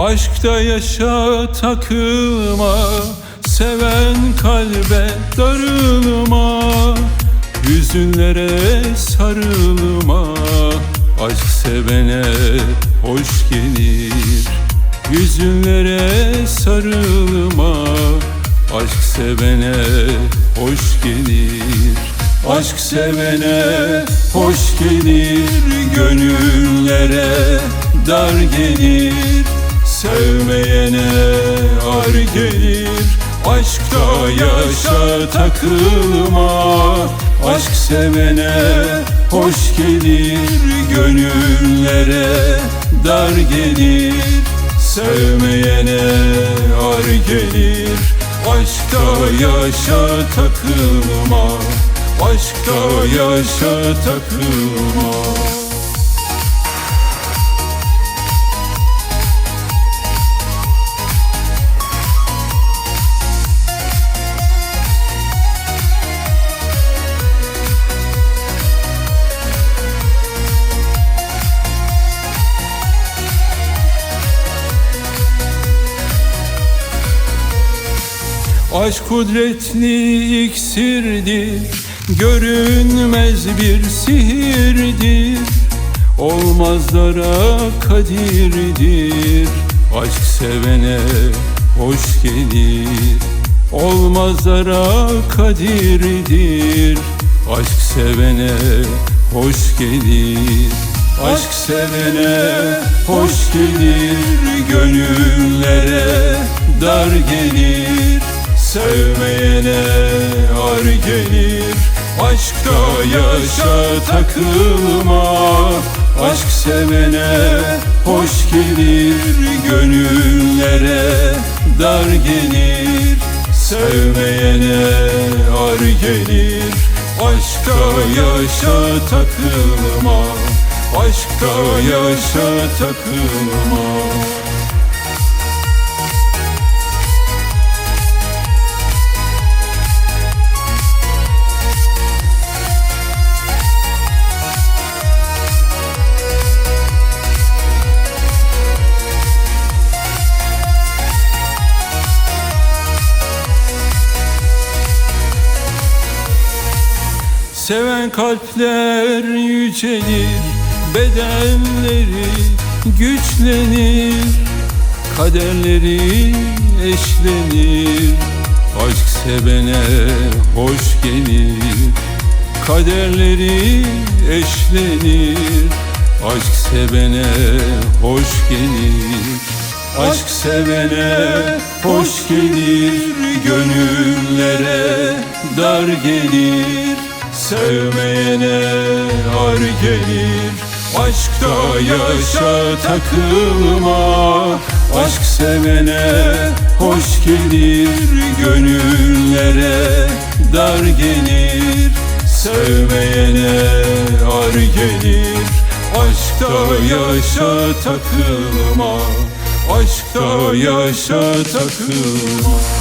Aşkta yaşa takılma Seven kalbe darılma Hüzünlere sarılma Aşk sevene hoş gelir. Hüzünlere sarılma Aşk sevene hoş gelir. Aşk sevene hoş gelir Gönüllere dar gelir Sevmeyene ar gelir. Aşkta yaşa takılma. Aşk sevene hoş gelir. Gönüllere dar gelir. Sevmeyene ar gelir. Aşkta yaşa takılma. Aşkta yaşa takılma Aşk kudretli iksirdir Görünmez bir sihirdir Olmazlara kadirdir Aşk sevene hoş gelir. Olmazlara kadirdir Aşk sevene hoş gelir. Aşk sevene hoş gelir Gönüllere dar gelir Sevmeyene ar gelir Aşkta yaşa takılma. Aşk sevene hoş gelir Gönüllere dar gelir. Sevmeyene ar gelir Aşkta yaşa takılma. Aşkta yaşa takılma Seven kalpler yücelir Bedenleri güçlenir Kaderleri eşlenir. Aşk sevene hoş gelir Kaderleri eşlenir. Aşk sevene hoş gelir Aşk sevene hoş gelir. Gönüllere dar gelir Sevmeyene ar gelir Aşkta yaşa takılma. Aşk sevene hoş gelir Gönüllere dar gelir. Sevmeyene ar gelir Aşkta yaşa takılma. Aşkta yaşa takılma